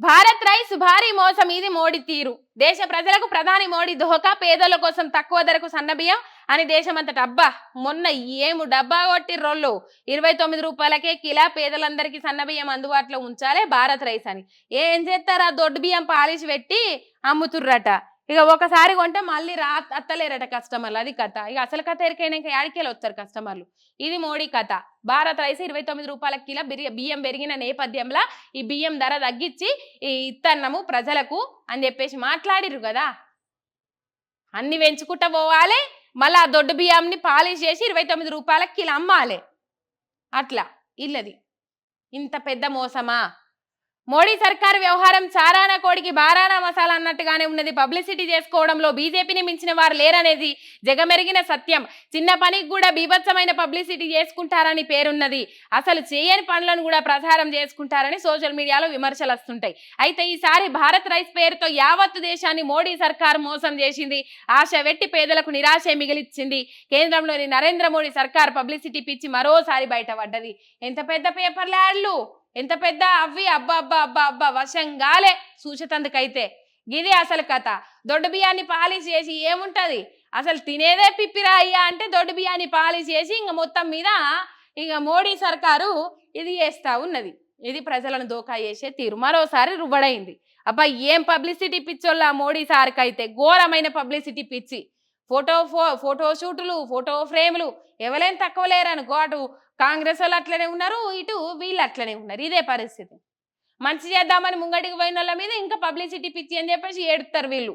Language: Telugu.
భారత్ రైస్ భారీ మోసం ఇది మోడీ తీరు. దేశ ప్రజలకు ప్రధాని మోడీ దోహక పేదల కోసం తక్కువ ధరకు సన్నబియ్యం అని దేశమంతట. అబ్బా మొన్న ఏము డబ్బా కొట్టి రొల్లు. ఇరవై తొమ్మిది రూపాయలకే కిలా పేదలందరికీ సన్నబియ్యం అందుబాటులో ఉంచాలే భారత్ రైస్ అని. ఏం చేస్తారు? ఆ దొడ్డు బియ్యం పాలిష్ పెట్టి అమ్ముతుర్రట. ఇక ఒకసారి కొంటే మళ్ళీ రా అత్తలేరట కస్టమర్లు. అది కథ. ఇక అసలు కథ ఎరికైనాక యాడికేలు వస్తారు కస్టమర్లు? ఇది మోడీ కథ. భారత్ రైస్ ఇరవై తొమ్మిది రూపాయల కిలో బియ్యం పెరిగిన నేపథ్యంలో ఈ బియ్యం ధర తగ్గించి ఈ ఇత్తన్నము ప్రజలకు అని చెప్పేసి మాట్లాడిరు కదా? అన్ని పెంచుకుంటా పోవాలి మళ్ళీ ఆ దొడ్డు బియ్యంని పాలిష్ చేసి ఇరవై తొమ్మిది రూపాయలకి కిలో అమ్మాలి. అట్లా. ఇల్లది. ఇంత పెద్ద మోసమా? మోడీ సర్కార్ వ్యవహారం చారానా కోడికి బారానా మసాలా అన్నట్టుగానే ఉన్నది. పబ్లిసిటీ చేసుకోవడంలో బీజేపీని మించిన వారు లేరనేది జగమెరిగిన సత్యం. చిన్న పనికి కూడా బీభత్సమైన పబ్లిసిటీ చేసుకుంటారని పేరున్నది. అసలు చేయని పనులను కూడా ప్రచారం చేసుకుంటారని సోషల్ మీడియాలో విమర్శలు వస్తుంటాయి. అయితే ఈసారి భారత్ రైస్ పేరుతో యావత్తు దేశాన్ని మోడీ సర్కార్ మోసం చేసింది. ఆశ వెట్టి పేదలకు నిరాశ మిగిలిచ్చింది. కేంద్రంలోని నరేంద్ర మోడీ సర్కార్ పబ్లిసిటీ పిచ్చి మరోసారి బయటపడ్డది. ఎంత పెద్ద పేపర్ల యాడ్లు ఎంత పెద్ద అవ్వి? అబ్బా అబ్బా అబ్బా అబ్బా వశంగాలే సూచతందుకైతే. గిది అసలు కథ. దొడ్డు బియ్యాన్ని పాలిష్ చేసి ఏముంటది? అసలు తినేదే పిప్పిరా అయ్యా అంటే దొడ్డు బియ్యాన్ని పాలిష్ చేసి ఇంక మొత్తం మీద ఇక మోడీ సర్కారు ఇది చేస్తా ఉన్నది. ఇది ప్రజలను దోకా చేసే తీరు. మరోసారి రువ్వడైంది. అబ్బా ఏం పబ్లిసిటీ పిచ్చోళ్ళ మోడీ సార్కైతే ఘోరమైన పబ్లిసిటీ పిచ్చి. ఫోటో ఫో ఫోటో షూటులు ఫోటో ఫ్రేములు ఎవరైనా తక్కువ లేరనుకో అటు కాంగ్రెస్ వాళ్ళు అట్లనే ఉన్నారు ఇటు వీళ్ళు అట్లనే ఉన్నారు. ఇదే పరిస్థితి. మంచి చేద్దామని ముంగటికి పోయిన వాళ్ళ మీద ఇంకా పబ్లిసిటీ పిచ్చి అని చెప్పేసి ఏడుస్తారు వీళ్ళు.